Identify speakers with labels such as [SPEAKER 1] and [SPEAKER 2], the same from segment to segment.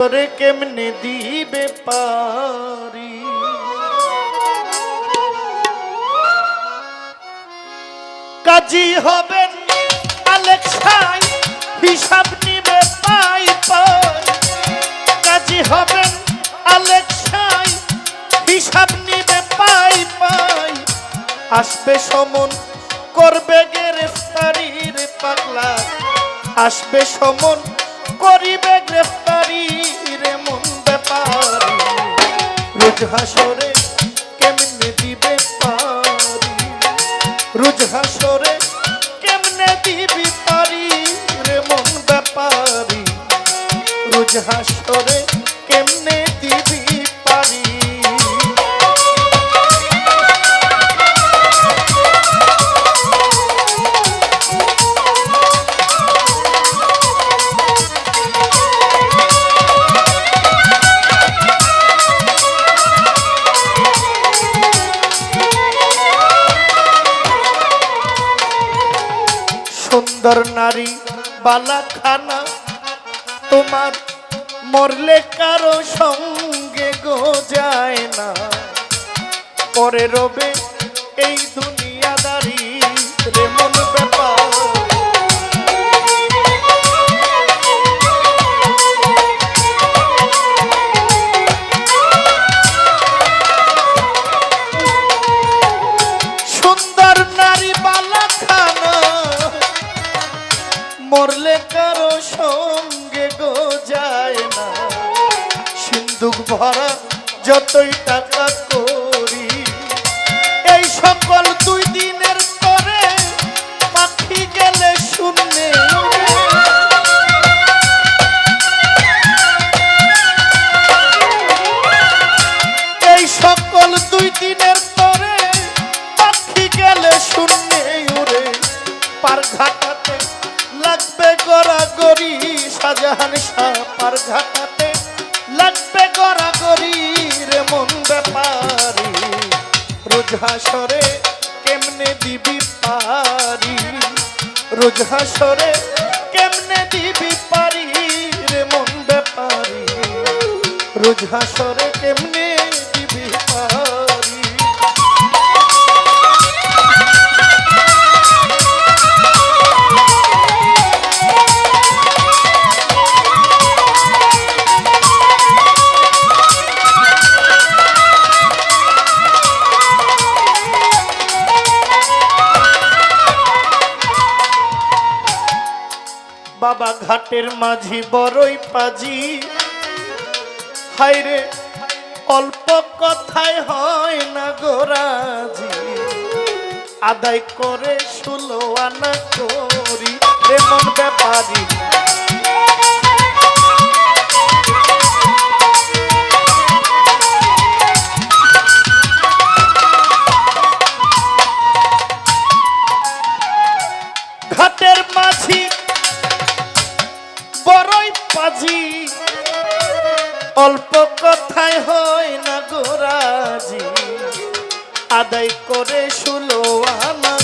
[SPEAKER 1] করে কেমনে দিবে পারি? কাজী হবেন আলেক্সাই হিসাব নিবে পাই পাই কাজী হবেন আলেক্সাই হিসাব নিবে পাই পাই। আসবে সমন, করবে গ্রেফতারির পাগলা। আসবে সমন করিবে গ্রেফতারি রে মন ব্যাপারি। রোজ হাসরে সুন্দর নারী বালা খানা তোমার মরলে কারও সঙ্গে গো যায় না। পরে রবে এই দুনিয়াদারি রে মন ব্যাপার। ভরা যতই টাকা করি, এই সকল দুই দিনের পরে পাখি গেলে শূন্যে এই সকল দুই দিনের পরে পাখি গেলে শূন্যে উড়ে। পার ঘাটাতে লাগবে গড়াগড়ি, শাহজাহান শাহ পার ঘাটাতে রোজ হাসরে কেমনে দিবি পারি? রোজহাসরে কেমনে দিবি পারি রে মন ব্যাপারি? রোজহাসরে কেমনে বাবা ঘাটের মাঝি বড়ই পাজি। হাইরে অল্প কথায় হয় না গোরাজি আদায় করে শুলো আনা করি। এমন ব্যাপারী পাজি অল্প কথায় হয় না গোরাজি আদায় করে শুলো আনা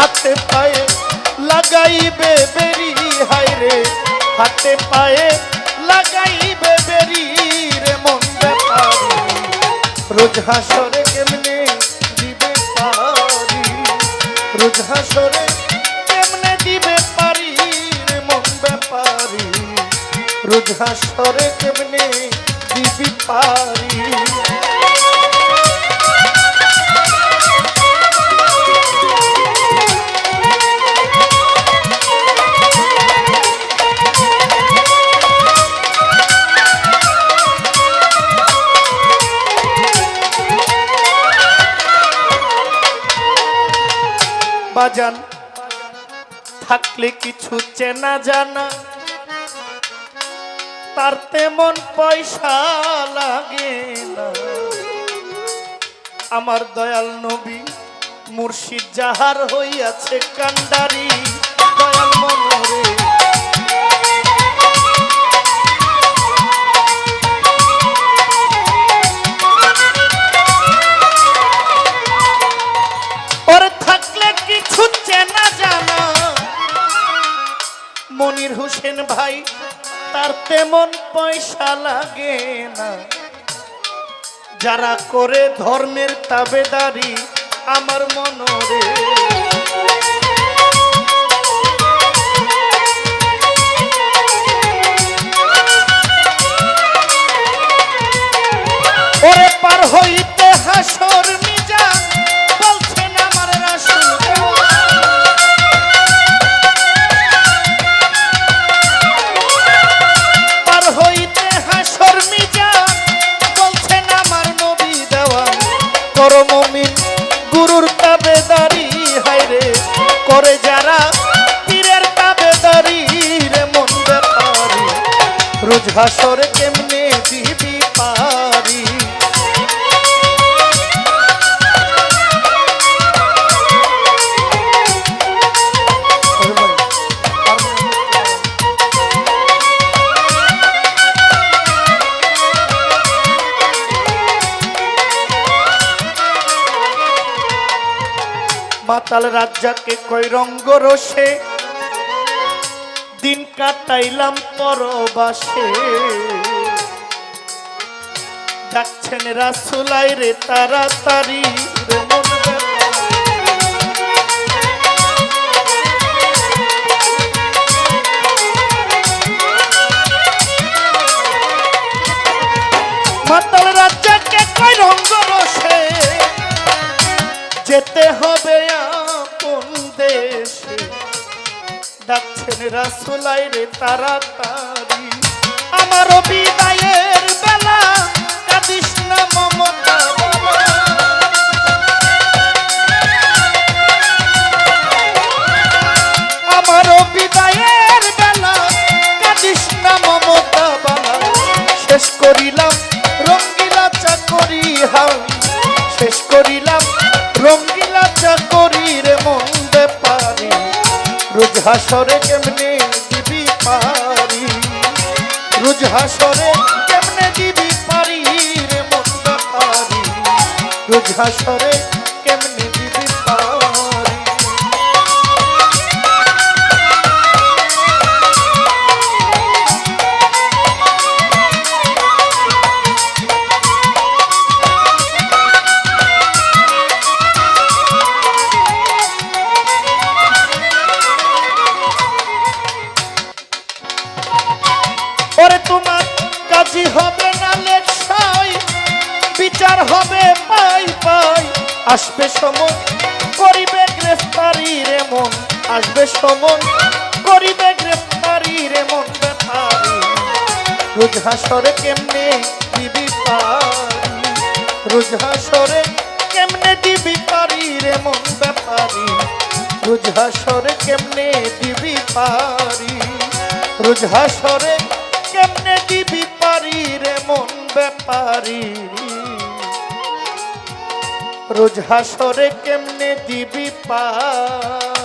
[SPEAKER 1] হাতে পায়ে লাগাইবে বেরি হাইরে হাতে পায়ে লাগাইবে বেরি রে মন ব্যাপারি। রোজ হাসরে কেমনে দিবে পারি? রোজ হাসরে কেমনে দিবে পারি রে মন ব্যাপারি? রোজ হাসরে কেমনে দিবি পারি? বাজান, থাকলে কিছু চেনা জানা। তার তেমন পয়সা লাগে না। আমার দয়াল নবী মুর্শিদ যাহার হইয়াছে কান্ডারি। দয়াল মনোরে লাগে না। যারা করে ধর্মের তাবেদারি আমার মনরে। করমমিন গুরুর হাই রে করে যারা পীরের তাবেদারি, রে মন ব্যাপারি। রোজ হাসরে কেমনে দিবি মাতাল রাজ্জাকে কই রঙ্গ রসে। দিন কাটাইলাম পরবাসে। ডাকছেন রাসুলাই রে তাড়াতাড়ি রে মন ডাকছেন রাসুলাই রে না মমতা বলা। বিদায়ের বেলা মমতা শেষ করিলাম রঙ্গিলা চাকরি হাই শেষ করিলাম রঙ্গিলা হাসরে কেমনে দিবি পারি? রোজ হাসরে কেমনে দিবি পারি রে মন্দ পারি রোজ হাসরে কেমনে সমন করিবে গ্রেফতারি রে মন, আসবে সমন করিবে গ্রেফতারি রে মন ব্যাপারি রোজ হাসরে কেমনে দিবি পারি? রোজ হাসরে কেমনে দিবি পারি রে মন ব্যাপারি রোজ হাসরে কেমনে দিবি পারি? রোজ হাসরে কেমনে দিবি পারি রে মন ব্যাপারি রোজ হাসরে কেমনে দিবি পারি